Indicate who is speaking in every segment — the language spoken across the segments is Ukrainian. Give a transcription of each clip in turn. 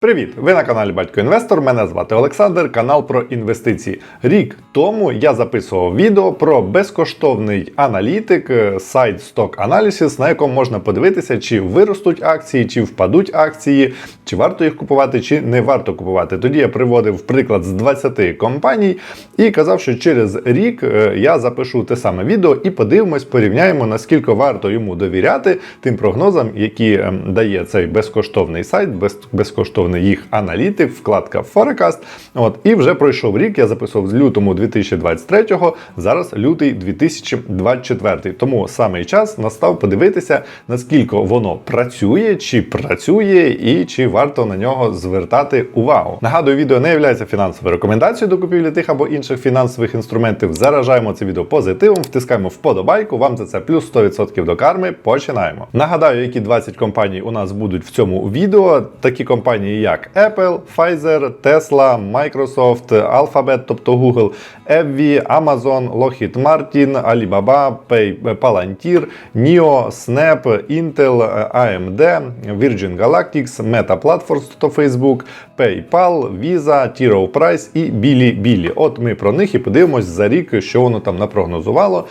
Speaker 1: Привіт! Ви на каналі Батько Інвестор. Мене звати Олександр, канал про інвестиції. Рік тому я записував відео про безкоштовний аналітик, е, сайт Stock Analysis, на якому можна подивитися, чи виростуть акції, чи впадуть акції, чи варто їх купувати, чи не варто купувати. Тоді я приводив приклад з 20 компаній і казав, що через рік е, я запишу те саме відео і подивимось, порівняємо, наскільки варто йому довіряти тим прогнозам, які ем, дає цей безкоштовний сайт, без, безкоштовний їх аналітик, вкладка Forecast. От, і вже пройшов рік. Я записував з лютому 2023-го, зараз лютий 2024. Тому саме час настав подивитися, наскільки воно працює, чи працює, і чи варто на нього звертати увагу. Нагадую, відео не є фінансовою рекомендацією до купівлі тих або інших фінансових інструментів. Заражаємо це відео позитивом, втискаємо вподобайку. Вам за це плюс 100% до карми. Починаємо. Нагадаю, які 20 компаній у нас будуть в цьому відео. Такі компанії, як Apple, Pfizer, Tesla, Microsoft, Alphabet, тобто Google, AbbVie, Amazon, Lockheed Martin, Alibaba, Pay, Palantir, NIO, Snap, Intel, AMD, Virgin Galactics, Meta Platforms, тобто Facebook, PayPal, Visa, T. Rowe Price і Bilibili. От ми про них і подивимось за рік, що воно там напрогнозувало,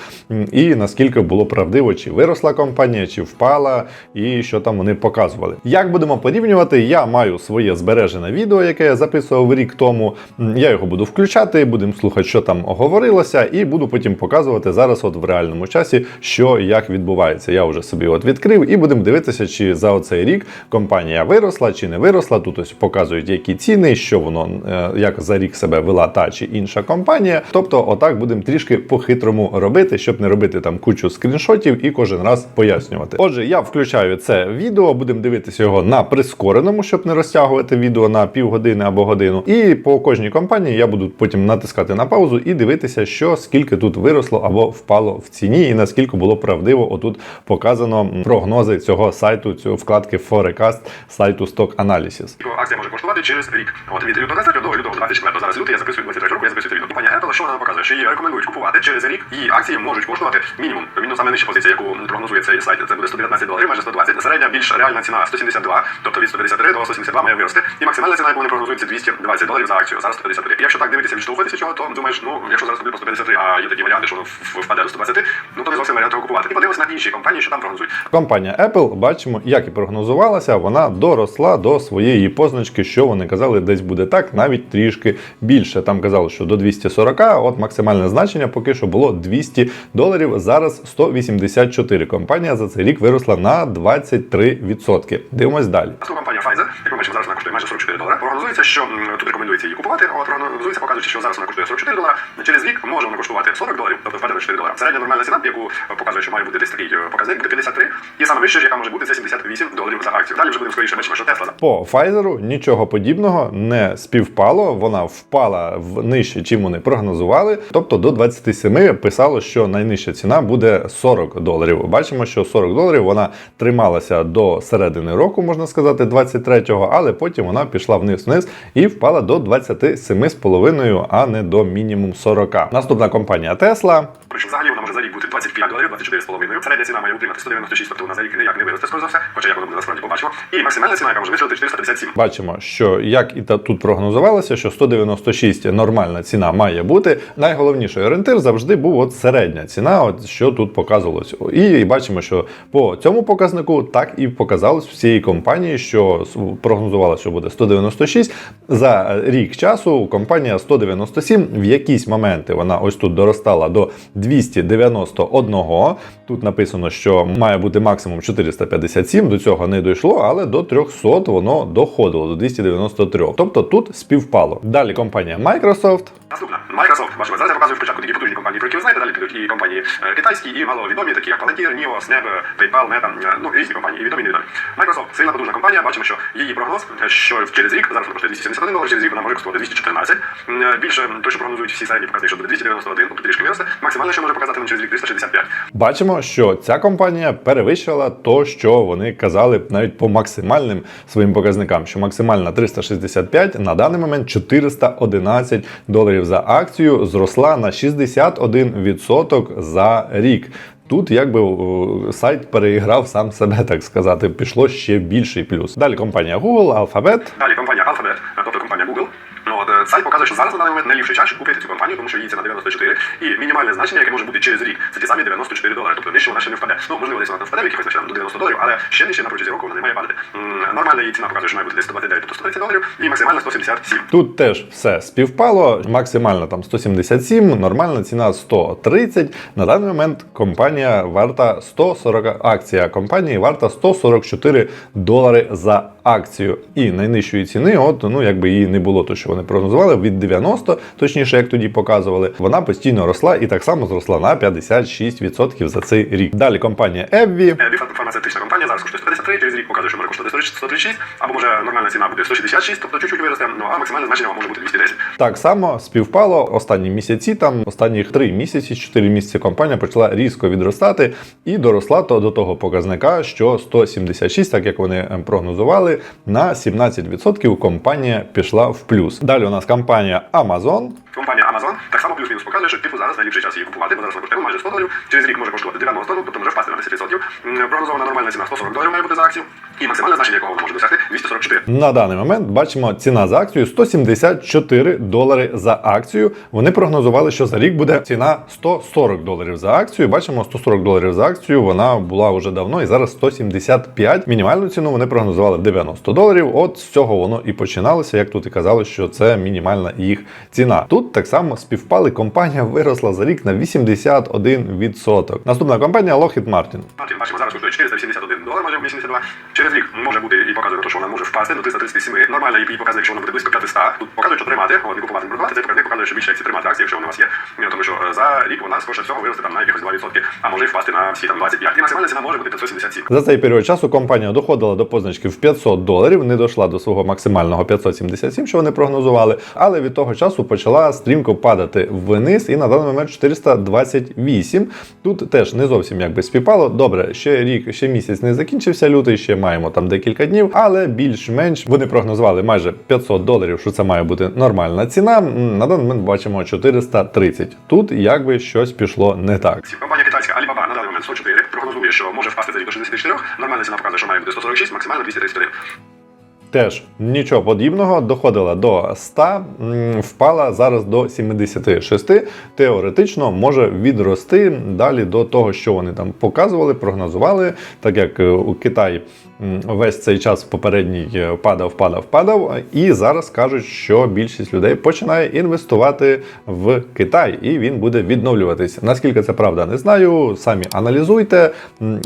Speaker 1: і наскільки було правдиво, чи виросла компанія, чи впала, і що там вони показували. Як будемо порівнювати, я маю своє збережене відео, яке я записував рік тому. Я його буду включати, будемо слухати, що там говорилося, і буду потім показувати зараз, от в реальному часі, що як відбувається. Я вже собі от відкрив і будемо дивитися, чи за оцей рік компанія виросла чи не виросла. Тут ось показують, які ціни, що воно е, як за рік себе вела та чи інша компанія. Тобто, отак будемо трішки по-хитрому робити, щоб не робити там кучу скріншотів і кожен раз пояснювати. Отже, я включаю це відео, будемо дивитися його на прискореному, щоб не розтягувати відео на півгодини або годину. І по кожній компанії я буду потім натискати на паузу і дивитися, що скільки тут виросло або впало в ціні, і наскільки було правдиво отут показано прогнози цього сайту, цього вкладки Forecast сайту Stock Analysis.
Speaker 2: Акція може коштувати через рік. От від лютого 23 до лютого 24. Зараз лютий, я записую 23 року, я записую це відео. Компанія Apple, що вона показує? Що її рекомендують купувати через рік. Її акції можуть коштувати мінімум. Мінімум саме нижча позиція, яку прогнозує цей сайт. Це буде 119 доларів, майже 120. Середня більш реальна ціна 172, тобто від 153 до 172 має вирости. І максимальна ціна, яку вони прогнозують, це 220 доларів за акцію. Зараз 153. Якщо так дивитися, відштовхуватися чого, то думаєш, ну якщо зараз буде по 153, а є такі варіанти, що впаде до 120, ну то не зовсім варіант купувати. І подивимося на інші компанії, що там прогнозують.
Speaker 1: Компанія Apple, бачимо, як і прогнозувалася, вона доросла до своєї позначки, що вони казали, десь буде так, навіть трішки більше. Там казали, що до 240, а от максимальне значення поки що було 200 доларів. Зараз 184. Компанія за цей рік виросла на 23%. Дивимось далі.
Speaker 2: Компанія Pfizer, як ми зараз коштує майже 44 долари. Прогнозується, що тут рекомендується її купувати. От прогнозується, показуючи, що зараз вона коштує 44 долара. Через рік може вона коштувати 40 доларів, тобто впаде на 4 долара. Середня нормальна ціна, яку показує, що має бути десь такий е, показник, буде 53. І саме вища, яка може бути, це 78 доларів за акцію. Далі вже будемо скоріше бачимо, що Tesla
Speaker 1: По Pfizer нічого подібного не співпало. Вона впала в нижче, чим вони прогнозували. Тобто до 27 писало, що найнижча ціна буде 40 доларів. Бачимо, що 40 доларів вона трималася до середини року, можна сказати, 23-го, але потім вона пішла вниз-вниз і впала до 27,5, а не до мінімум 40. Наступна компанія Tesla.
Speaker 2: Причому взагалі вона може за рік бути 25 доларів, 24,5. Середня ціна має утримати 196, тобто вона за рік ніяк не виросте, скоріше за все, хоча воно буде насправді побачимо. І максимальна ціна, яка може вистрілити 457.
Speaker 1: Бачимо, що як і тут прогнозувалося, що 196 нормальна ціна має бути. Найголовніший орієнтир завжди був от середня ціна, от що тут показувалось. І бачимо, що по цьому показнику так і показалось всієї компанії, що прогнозувалося, що буде 196. За рік часу компанія 197. В якісь моменти вона ось тут доростала до 291. Тут написано, що має бути максимум 457. До цього не дійшло, але до 300 воно доходило до 293. Тобто тут співпало. Далі компанія Microsoft.
Speaker 2: Наступна Microsoft. Бачимо, зараз я показую спочатку такі потужні компанії, про які ви знаєте, далі підуть і компанії е, китайські, і маловідомі, такі як Palantir, NIO, Snap, PayPal, Meta, е, ну різні компанії, і відомі, невідомі. Microsoft сильна потужна компанія. Бачимо, що її прогноз, е, що через рік зараз коштує 271 долар, через рік вона може коштувати 214. Е, Більше м, той, що прогнозують всі середні показники, що буде 291, тобто трішки виросте. Максимально, що може показати нам через рік 365.
Speaker 1: Бачимо, що ця компанія перевищила то, що вони казали навіть по максимальним своїм показникам, що максимальна 365 на даний момент 411 доларів за акцію зросла на 61% за рік. Тут якби сайт переіграв сам себе, так сказати, пішло ще більший плюс. Далі компанія Google, Alphabet.
Speaker 2: Далі компанія Alphabet, е, тобто компанія Google. Ну, от, е, сайт показує, що зараз на даний момент найліпший час, щоб купити цю компанію, тому що її ціна 94, і мінімальне значення, яке може бути через рік, це ті самі 94 долари. Тобто нижче вона ще не впаде. Ну, можливо, десь вона там впаде якихось значеннях до 90 доларів, але ще нижче на протязі року вона не має падати. Нормальна її ціна показує, що має бути десь 129, тобто 130 доларів, і максимальна 177.
Speaker 1: Тут теж все співпало. Максимально там 177, нормальна ціна 130. На даний момент компанія варта 140, акція компанії варта 144 долари за акцію. І найнижчої ціни, от ну якби її не було, то що вони прогнозували від 90, точніше, як тоді показували, вона постійно росла і так само зросла на 56% за цей рік. Далі компанія Ebvі.
Speaker 2: Е, фармацевтична компанія зараз коштує 153, через рік показує, що може коштувати 136, або може нормальна ціна буде 166, тобто чуть-чуть виросте, ну а максимальне значення може бути 210.
Speaker 1: Так само співпало останні місяці. Там останніх три місяці, чотири місяці компанія почала різко відростати і доросла то до того показника, що 176, так як вони ем, прогнозували, на 17% компанія пішла в плюс. Далі у нас компанія Amazon.
Speaker 2: Компанія Amazon так само плюс-мінус показує, що типу зараз найліпший час її купувати, бо зараз вона коштує майже 100 доларів, через рік може коштувати 90, ну тобто може впасти на 10%. Прогнозована нормальна ціна 140 доларів має бути за акцію, і максимальне значення, якого вона може досягти 244.
Speaker 1: На даний момент бачимо ціна за акцію 174 долари за акцію. Вони прогнозували, що за рік буде ціна 140 доларів за акцію. Бачимо 140 доларів за акцію. Вона була вже давно і зараз 175. Мінімальну ціну вони прогнозували в 90 доларів. От з цього воно і починалося. Як тут і казали, що це мінімальна їх ціна. Тут так само співпали. Компанія виросла за рік на 81%. Наступна компанія Lockheed Martin.
Speaker 2: Martin, бачимо, зараз коштує 481 долар, може 82. Через рік може бути і показує що вона може впасти до 337. Нормально її показник, що вона буде близько 500. Тут показує, що тримати, не купувати, не продавати. Цей показник показує, що більше як ці тримати акції, якщо вони у вас є. Тому що е, за рік вона скоріше всього виросте там на якихось 2%, а може і впасти на всі там 25. І максимальна ціна може бути 577.
Speaker 1: За цей період часу компанія доходила до позначки в 500 доларів, не дійшла до свого максимального 577, що вони прогнозували, але від того часу почала стрімко падати вниз і на даний момент 428. Тут теж не зовсім якби співпало. Добре, ще рік, ще місяць не закінчився лютий, ще маємо там декілька днів, але більш-менш вони прогнозували майже 500 доларів, що це має бути нормальна ціна. На даний момент бачимо 430. Тут якби щось пішло не так.
Speaker 2: Компанія китайська Alibaba на даний момент 104 прогнозує, що може впасти за рік до 64. Нормальна ціна показує, що має бути 146, максимально 231.
Speaker 1: Теж нічого подібного, доходила до 100, впала зараз до 76. Теоретично може відрости далі до того, що вони там показували, прогнозували, так як е, у Китаї весь цей час попередній е, падав, падав, падав. І зараз кажуть, що більшість людей починає інвестувати в Китай, і він буде відновлюватися. Наскільки це правда, не знаю. Самі аналізуйте,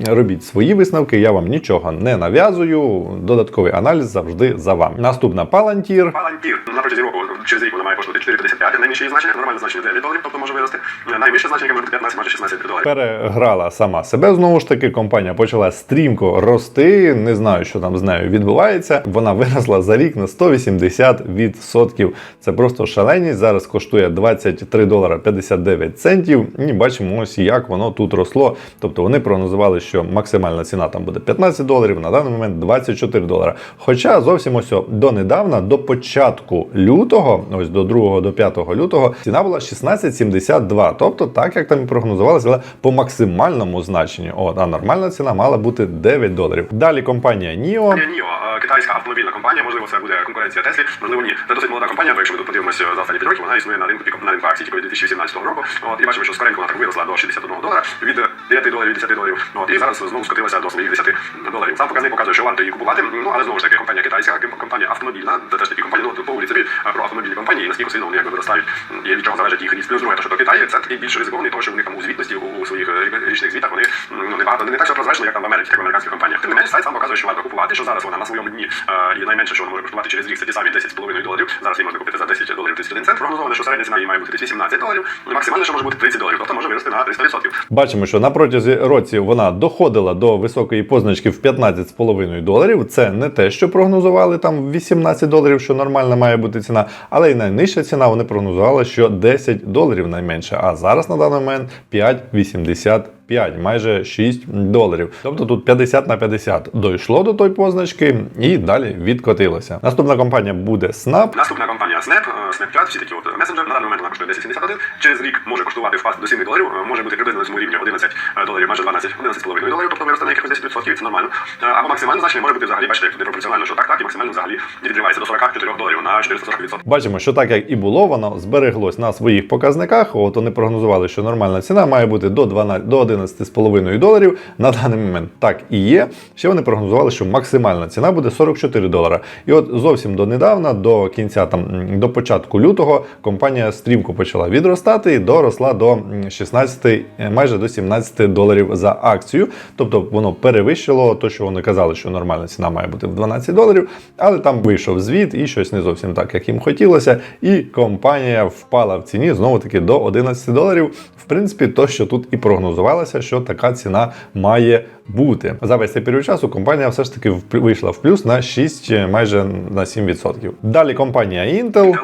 Speaker 1: робіть свої висновки. Я вам нічого не нав'язую. Додатковий аналіз завжди за вами. Наступна Palantir.
Speaker 2: Палантір на протязі року через рік вона має коштувати 4,55. Найнижче значення, нормальне значення 9 доларів, тобто може вирости. Найвище значення, яке може бути 15, майже 16 доларів.
Speaker 1: Переграла сама себе знову ж таки. Компанія почала стрімко рости. Не знаю, що там з нею відбувається. Вона виросла за рік на 180%. Це просто шаленість. Зараз коштує 23 долара 59 центів. І бачимо ось як воно тут росло. Тобто вони прогнозували, що максимальна ціна там буде 15 доларів, на даний момент 24 долара. Хоча зовсім ось донедавна, до початку лютого, ось до 2 до 5 лютого, ціна була 16,72. Тобто, так як там і прогнозувалося, але по максимальному значенню. От, а нормальна ціна мала бути 9 доларів. Далі компанія NIO.
Speaker 2: Ніо, е, китайська автомобільна компанія, можливо, це буде конкуренція Теслі, можливо, ні. Це досить молода компанія, бо якщо ми тут подивимося за останні 5 років, вона існує на ринку на ринку акцій тільки 2018 року. От, і бачимо, що скоренько вона так виросла до 61 долара, від 9 доларів, 10 доларів. От, і зараз знову скотилася до своїх 10 доларів. Сам показник показує, що варто її купувати. Ну, але знову ж таки, компанія китайська, компанія автомобільна, це теж такі компанії, ну, по вулиці собі, про автомобільні компанії, наскільки сильно вони якби виростають, і від чого залежить їх ріст. Плюс друге, те, що до Китаю, це такий більш ризикований, тому що в них там у звітності, у, своїх е, річних звітах вони ну, не багато, не так все прозрачно, як там в Америці, як в американських компаніях. Тим не менш, сайт сам показує, що варто купувати, що зараз вона на своєму дні, е, і найменше, що вона може коштувати через рік, це ті самі 10,5 доларів. Зараз її можна купити за 10 доларів 31 цент. Прогнозовано, що середня ціна її має бути 18 доларів, максимально, що може бути 30 доларів, тобто може вирости на 300%.
Speaker 1: Бачимо, що на протязі році вона доходила до високої позначки в 15,5 доларів. Це не те, що прогнозували там 18 доларів, що нормальна має бути ціна, але й найнижча ціна вони прогнозували, що 10 доларів найменше. А зараз на даний момент 5,85. 5, майже 6 доларів. Тобто тут 50 на 50 дійшло до тої позначки і далі відкотилося. Наступна компанія буде Snap.
Speaker 2: Наступна компанія Snap, е, Snapchat, всі такі от месенджер. На даний момент вона коштує 10,71. Через рік може коштувати впасти до 7 доларів, е, може бути приблизно на цьому рівні 11 доларів, майже 12, 11,5 доларів, тобто виросте на якихось 10%, це нормально. Е, Або максимальне значення може бути взагалі, бачите, як туди що так, так, і максимально взагалі відривається до 44 доларів на 440%.
Speaker 1: Бачимо, що так як і було, воно збереглось на своїх показниках. От вони прогнозували, що нормальна ціна має бути до 12, до 11,5 доларів. На даний момент так і є. Ще вони прогнозували, що максимальна ціна буде 44 долара. І от зовсім донедавна, до кінця там до початку лютого, компанія стрімко почала відростати і доросла до 16, е, майже до 17 доларів за акцію. Тобто воно перевищило те, що вони казали, що нормальна ціна має бути в 12 доларів, але там вийшов звіт і щось не зовсім так, як їм хотілося. І компанія впала в ціні знову таки до 11 доларів. В принципі, то, що тут і прогнозувалося, що така ціна має бути. За весь цей період часу компанія все ж таки вийшла в плюс на 6, е, майже на 7%. Далі компанія Intel.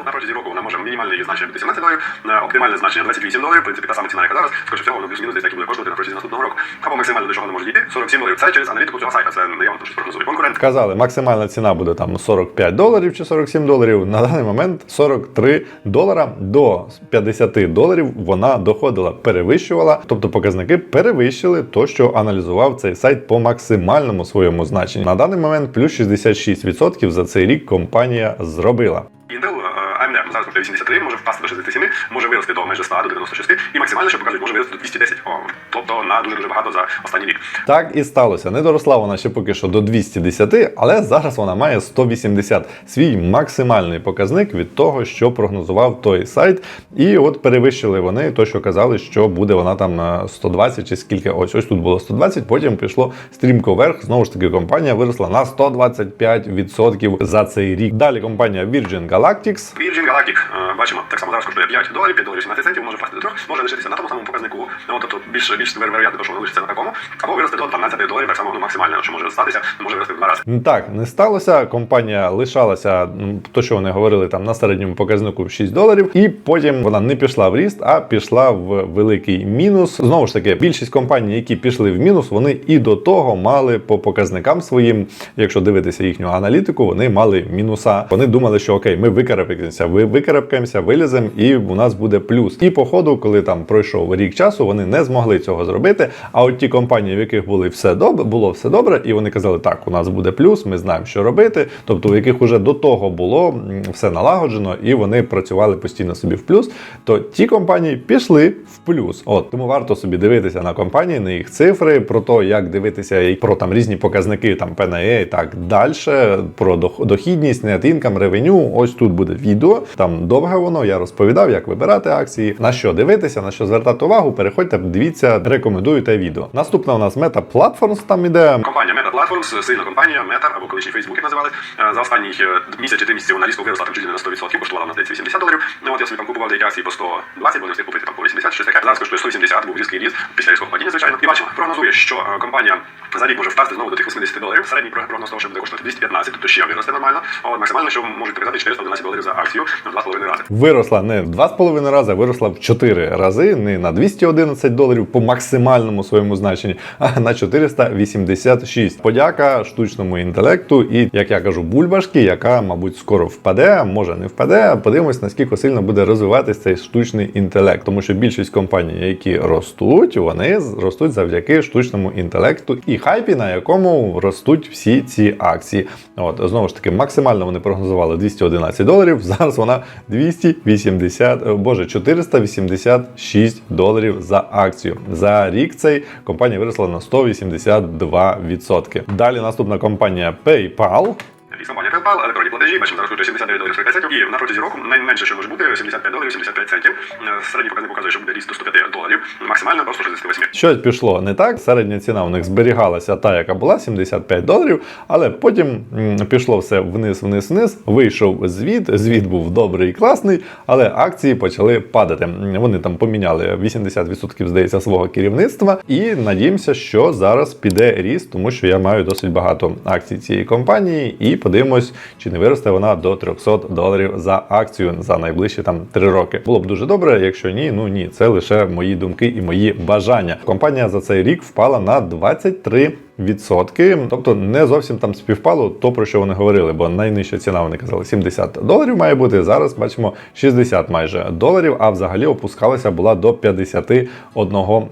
Speaker 2: Мінімальне її значення бути 17 доларів, на оптимальне значення 28 доларів, в принципі, та сама ціна, яка зараз, скоріше всього, воно плюс-мінус десь так і буде коштувати на протязі наступного року. Або максимально до чого може дійти, 47 доларів. Це через аналітику цього сайта, це не я вам тут прогнозую. Конкурент
Speaker 1: Казали, максимальна ціна буде там 45 доларів чи 47 доларів. На даний момент 43 долара до 50 доларів вона доходила, перевищувала. Тобто показники перевищили то, що аналізував цей сайт по максимальному своєму значенню. На даний момент плюс 66% за цей рік компанія зробила.
Speaker 2: Intel, е, зараз коштує 83, може впасти до 67, може вирости до майже 100, до 96, і максимально, що показують, може вирости до 210. О, тобто на дуже-дуже багато за останній рік.
Speaker 1: Так і сталося. Не доросла вона ще поки що до 210, але зараз вона має 180 свій максимальний показник від того, що прогнозував той сайт. І от перевищили вони то, що казали, що буде вона там е, 120 чи скільки. Ось ось тут було 120, потім пішло стрімко вверх. Знову ж таки, компанія виросла на 125% за цей рік. Далі компанія Virgin Galactics.
Speaker 2: Virgin Galactic, е, бачимо, так само зараз коштує 5 доларів, 5 доларів 17 центів, може впасти до 3, може лишитися на тому самому показнику. Ну, тобто більш, більш вероятно, що воно лишиться на такому, або вирости до 12 доларів, так само ну, максимально, що може статися, може вирости в два рази.
Speaker 1: Так, не сталося. Компанія лишалася, то що вони говорили там на середньому показнику в 6 доларів, і потім вона не пішла в ріст, а пішла в великий мінус. Знову ж таки, більшість компаній, які пішли в мінус, вони і до того мали по показникам своїм, якщо дивитися їхню аналітику, вони мали мінуса. Вони думали, що окей, ми викарабкаємося, ви викарабкаємося, виліземо, і у нас буде плюс. І по ходу, коли там пройшов рік часу, вони не змогли цього зробити. А от ті компанії, в яких були все добре, було все добре, і вони казали, так, у нас буде плюс, ми знаємо, що робити. Тобто, у яких уже до того було все налагоджено, і вони працювали постійно собі в плюс, то ті компанії пішли в плюс. От тому варто собі дивитися на компанії, на їх цифри, про те, як дивитися і про там різні показники, там PNE і так далі, про дохідність, income, revenue. Ось тут буде відео. Там довге воно. Я розповідав, як вибирати акції, на що дивитися, на що звертати увагу. Переходьте, дивіться, рекомендую те відео. Наступна у нас Meta Platforms, там іде.
Speaker 2: Компанія Meta Platforms, сильна компанія, Meta, або колишній Facebook, як називали. Е, За останній е, місяць чи три місяці вона різко виросла там чуть на 100%, коштувала вона здається 80 доларів. Ну от я собі там купував деякі акції по 120, бо не встиг купити там по 80, щось таке. Зараз коштує 180, був різкий ріст після різкого падіння, звичайно. І бачимо, прогнозує, що е, компанія за рік може впасти знову до тих 80 доларів. Середній про- прогноз того, що буде коштувати 215, тобто ще виросте нормально. От максимально, що можуть показати 411 доларів за акцію на 2,5
Speaker 1: Виросла не в 2,5 рази, а виросла в 4 рази, не на 211 доларів по максимальному своєму значенні, а на 486. Подяка штучному інтелекту і, як я кажу, бульбашки, яка, мабуть, скоро впаде, може не впаде. Подивимось, наскільки сильно буде розвиватися цей штучний інтелект, тому що більшість компаній, які ростуть, вони ростуть завдяки штучному інтелекту і хайпі, на якому ростуть всі ці акції. От знову ж таки, максимально вони прогнозували 211 доларів. Зараз вона 280, е, боже, 486 доларів за акцію. За рік цей компанія виросла на 182%. Далі наступна компанія PayPal.
Speaker 2: Компанія PayPal, електронні платежі, бачимо зараз коштує 79 доларів 45 центів. І на протязі року найменше, що може бути, 75 доларів 75 центів. Е, Середній показник показує, що буде ріст до 105 доларів. Максимально до 168.
Speaker 1: Щось пішло не так. Середня ціна у них зберігалася та, яка була 75 доларів, але потім пішло все вниз, вниз, вниз. Вийшов звіт. Звіт був добрий і класний, але акції почали падати. Вони там поміняли 80% здається свого керівництва. І надіємося, що зараз піде ріст, тому що я маю досить багато акцій цієї компанії, і подивимось, чи не виросте вона до 300 доларів за акцію за найближчі там 3 роки. Було б дуже добре, якщо ні, ну ні, це лише мої думки і мої бажання. Компанія за цей рік впала на 23 Відсотки, тобто не зовсім там співпало то, про що вони говорили, бо найнижча ціна вони казали 70 доларів має бути. Зараз бачимо 60 майже доларів, а взагалі опускалася була до 51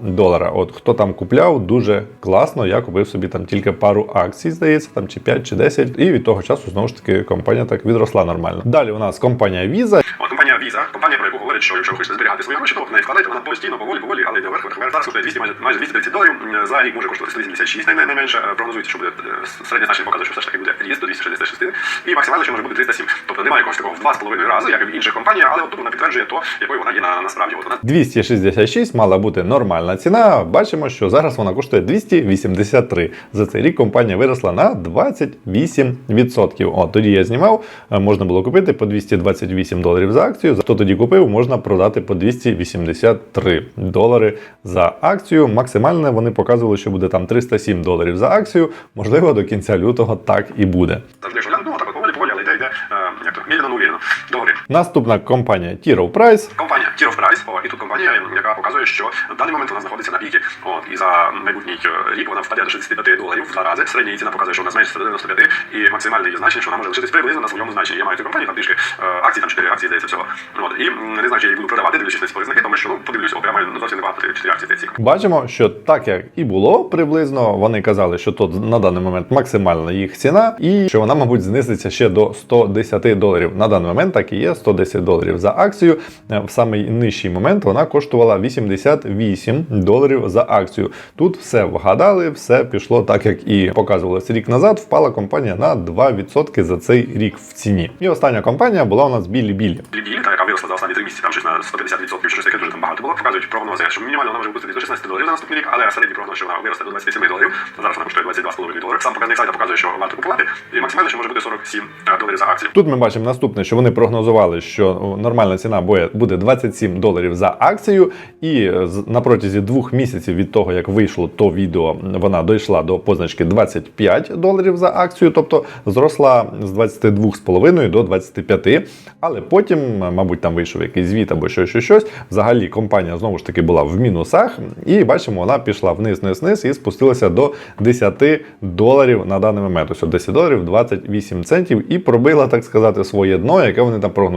Speaker 1: долара. От хто там купляв, дуже класно. Я купив собі там тільки пару акцій, здається, там чи 5, чи 10, і від того часу знову ж таки компанія так відросла нормально. Далі у нас компанія Visa.
Speaker 2: От компанія Visa, компанія, про яку говорять, що якщо ви хочете зберігати свої гроші, то в неї вкладайте, вона постійно, поволі, поволі, але йде вверх, вверх, вверх. Зараз коштує 200, майже, майже 230 доларів. За рік може коштувати 186 най- найменше. Е, Прогнозується, що буде е, середнє значення показує, що все ж таки буде ріст до 266. І максимально, що може бути 307. Тобто немає якогось такого в 2,5 рази, як в інших компаніях, але от тут вона підтверджує то, якою вона є на, насправді. От вона
Speaker 1: 266 мала бути нормальна ціна. Бачимо, що зараз вона коштує 283. За цей рік компанія виросла на 28%. От тоді я знімав, е, можна було купити по 228 доларів за акцію. Хто тоді купив, можна продати по 283 долари за акцію. Максимальне вони показували, що буде там 307 доларів за акцію. Можливо, до кінця лютого так і буде.
Speaker 2: завжди, якщо глянути, ну так от поволі, поволі, але йде, йде, е, як то, медленно, уверенно. Добре.
Speaker 1: Наступна компанія Tiro Price.
Speaker 2: Компанія Tier of Price, о, і тут компанія, яка показує, що в даний момент вона знаходиться на піки. От, і за майбутній е, рік вона впаде до 65 доларів в два рази. Середня ціна показує, що вона зменшиться до 95, і максимальне її значення, що вона може лишитись приблизно на своєму значенні. Я маю цю компанію, е, акцій, там 4 акції, здається, всього. От, і не знаю, чи я її буду продавати, дивлячись на ці познаки, тому що, ну, я маю ну, зовсім небагато 4 акції, здається.
Speaker 1: Бачимо, що так як і було приблизно, вони казали, що тут на даний момент максимальна їх ціна, і що вона, мабуть, знизиться ще до 110 доларів. На даний момент так і є 110 доларів за акцію. Е, В самий нижчий момент вона коштувала 88 доларів за акцію. Тут все вгадали, все пішло так, як і показувалось рік назад. Впала компанія на 2% за цей рік в ціні. І остання компанія була у нас білі білі.
Speaker 2: Білі, та яка виросла за останні 3 місяці, там щось на 150%, щось таке дуже там багато було. Показують прогнози, що мінімально вона може бути до 16 доларів на наступний рік, але середній прогноз, що вона виросте до 27 доларів. Зараз вона коштує 22,5 доларів. Сам показник сайта показує, що варто купувати. І максимально, що може бути 47 доларів за акцію.
Speaker 1: Тут ми бачимо наступне, що вони прогнозували, що нормальна ціна буде- буде 27 доларів за акцію, і е, на протязі двох місяців від того, як вийшло то відео, вона дійшла до позначки 25 доларів за акцію, тобто зросла з 22,5 до 25. Але потім, е, мабуть, там вийшов якийсь звіт або щось, щось, щось. Взагалі компанія знову ж таки була в мінусах, і бачимо, вона пішла вниз, вниз, вниз і спустилася до 10 доларів на даний момент. Ось 10 доларів 28 центів і пробила, так сказати, своє дно, яке вони там прогнозували,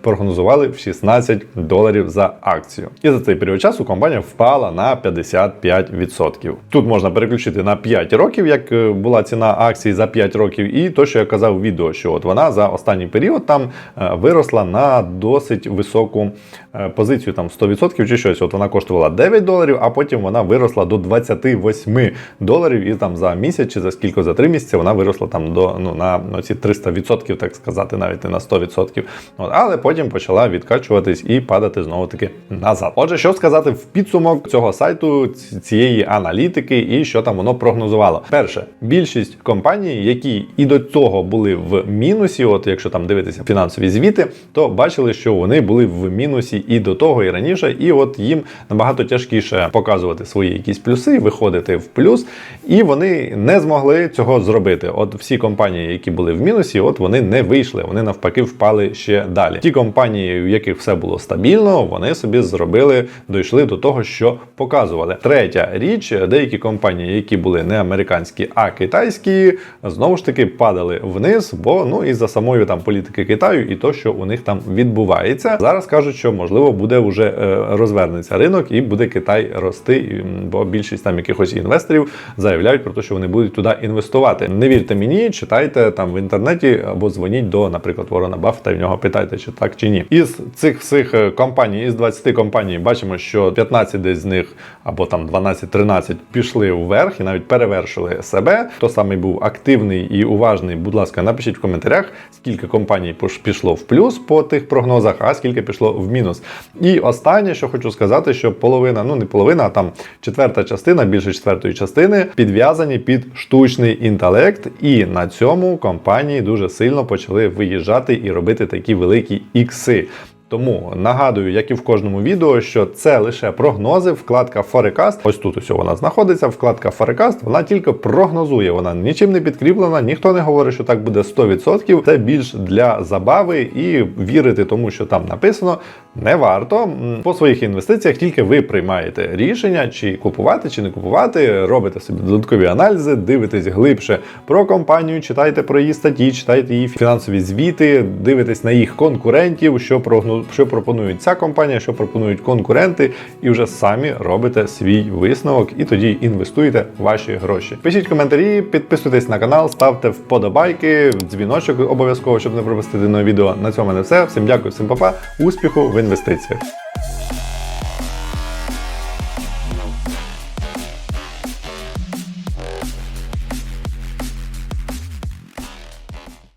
Speaker 1: прогнозували в 16 доларів за акцію. І за цей період часу компанія впала на 55%. Тут можна переключити на 5 років, як е, була ціна акції за 5 років, і то, що я казав в відео, що от вона за останній період там е, виросла на досить високу е, позицію, там 100% чи щось. От вона коштувала 9 доларів, а потім вона виросла до 28 доларів, і там за місяць чи за скільки за 3 місяці вона виросла там до ну на ці 300%, так сказати, навіть не на 100%. Але потім почала відкачуватись і падати знову таки назад. Отже, що сказати в підсумок цього сайту, цієї аналітики і що там воно прогнозувало. Перше, більшість компаній, які і до цього були в мінусі, от якщо там дивитися фінансові звіти, то бачили, що вони були в мінусі і до того, і раніше, і от їм набагато тяжкіше показувати свої якісь плюси, виходити в плюс, і вони не змогли цього зробити. От всі компанії, які були в мінусі, от вони не вийшли, вони навпаки впали ще далі. Ті компанії, в яких все було стабільно, вони собі зробили, дійшли до того, що показували. Третя річ, деякі компанії, які були не американські, а китайські, знову ж таки падали вниз, бо ну із за самої там політики Китаю і то, що у них там відбувається. Зараз кажуть, що можливо буде вже е, розвернеться ринок і буде Китай рости, бо більшість там якихось інвесторів заявляють про те, що вони будуть туди інвестувати. Не вірте мені, читайте там в інтернеті або дзвоніть до, наприклад, Ворона Баффета і в нього питайте, чи так чи ні. Із цих всіх е, компаній, із 20 компаній, бачимо, що 15 десь з них або там 12-13 пішли вверх і навіть перевершили себе. Хто саме був активний і уважний, будь ласка, напишіть в коментарях, скільки компаній пішло в плюс по тих прогнозах, а скільки пішло в мінус. І останнє, що хочу сказати, що половина, ну не половина, а там четверта частина, більше четвертої частини, підв'язані під штучний інтелект, і на цьому компанії дуже сильно почали виїжджати і робити такі великі ікси. Тому нагадую, як і в кожному відео, що це лише прогнози, вкладка Forecast. Ось тут ось вона знаходиться. Вкладка Forecast, вона тільки прогнозує. Вона нічим не підкріплена, ніхто не говорить, що так буде 100%. Це більш для забави і вірити тому, що там написано, не варто. По своїх інвестиціях тільки ви приймаєте рішення, чи купувати, чи не купувати. Робите собі додаткові аналізи, дивитесь глибше про компанію, читайте про її статті, читайте її фінансові звіти, дивитесь на їх конкурентів, що прогно- що пропонують ця компанія, що пропонують конкуренти, і вже самі робите свій висновок, і тоді інвестуєте ваші гроші. Пишіть коментарі, підписуйтесь на канал, ставте вподобайки, дзвіночок обов'язково, щоб не пропустити нове відео. На цьому мене все. Всім дякую, всім па-па, успіху інвестиціях.